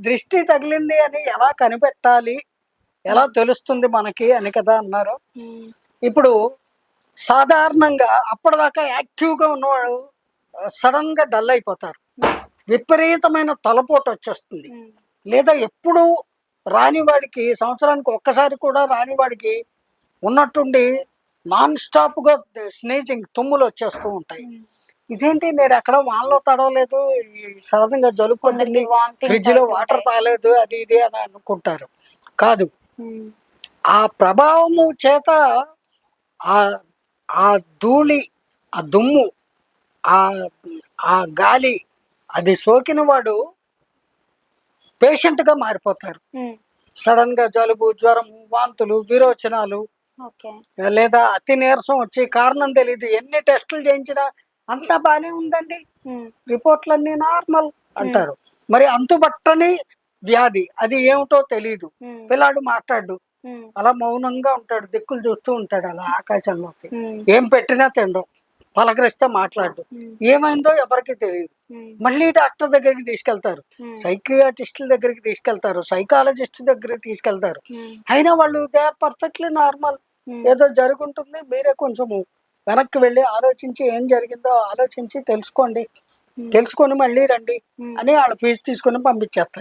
దృష్టి తగిలింది అని ఎలా కనిపెట్టాలి? ఎలా తెలుస్తుంది మనకి అని కదా అన్నారు. ఇప్పుడు సాధారణంగా అప్పటిదాకా యాక్టివ్గా ఉన్నవాడు సడన్గా డల్ అయిపోతారు. విపరీతమైన తలపోటు వచ్చేస్తుంది. లేదా ఎప్పుడు రాని వాడికి సంవత్సరానికి ఒక్కసారి కూడా రాని వాడికి ఉన్నట్టుండి నాన్ స్టాప్గా స్నేజింగ్ తుమ్ములు వచ్చేస్తూ ఉంటాయి. ఇదేంటి నేను ఎక్కడ వాళ్ళలో తడవలేదు? సడన్గా జలుబు కొట్టింది. కొందరికి vomitings ఫ్రిడ్జ్లో వాటర్. తాలేదు అది ఇది అని అనుకుంటారు. కాదు. ఆ ప్రభావము చేత ఆ ఆ ధూళి ఆ దుమ్ము ఆ ఆ గాలి అది సోకిన వాడు పేషెంట్గా మారిపోతారు. సడన్గా జలుబు జ్వరం వాంతులు విరోచనాలు లేదా అతి నీరసం వచ్చి కారణం తెలియదు ఎన్ని టెస్టులు చేయించినా అంతా బానే ఉందండి. రిపోర్ట్లన్నీ నార్మల్ అంటారు. మరి అంతుబట్టని వ్యాధి అది ఏమిటో తెలియదు పిల్లాడు మాట్లాడు. అలా మౌనంగా ఉంటాడు దిక్కులు చూస్తూ ఉంటాడు అలా ఆకాశంలోకి. ఏం పెట్టినా తినడం పలకరిస్తే మాట్లాడు. ఏమైందో ఎవరికి తెలియదు మళ్ళీ డాక్టర్ దగ్గరికి తీసుకెళ్తారు. సైక్రియాటిస్టుల దగ్గరికి తీసుకెళ్తారు సైకాలజిస్ట్ దగ్గరికి తీసుకెళ్తారు. అయినా వాళ్ళు దే ఆర్ పర్ఫెక్ట్లీ నార్మల్. ఏదో జరుగుంటుంది మీరే కొంచెము వెనక్కి వెళ్ళి ఆలోచించి ఏం జరిగిందో ఆలోచించి తెలుసుకోండి. తెలుసుకొని మళ్ళీ రండి అని వాళ్ళ ఫీజు తీసుకొని పంపించేస్తారు.